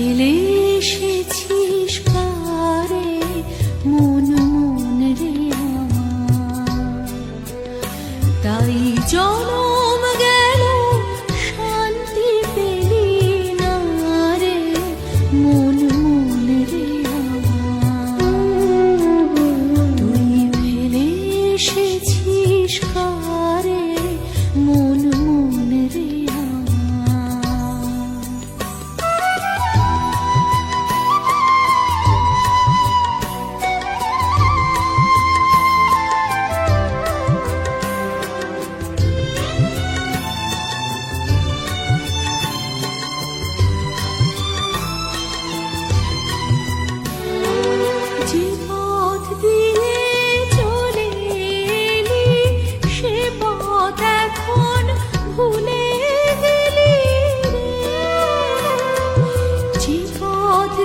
ফেলে এসেছিস পারে মন মন রে তাই জনম গেল, শান্তি পেলি না রে, মন মন রে তুই ফেলে এসেছিস কারে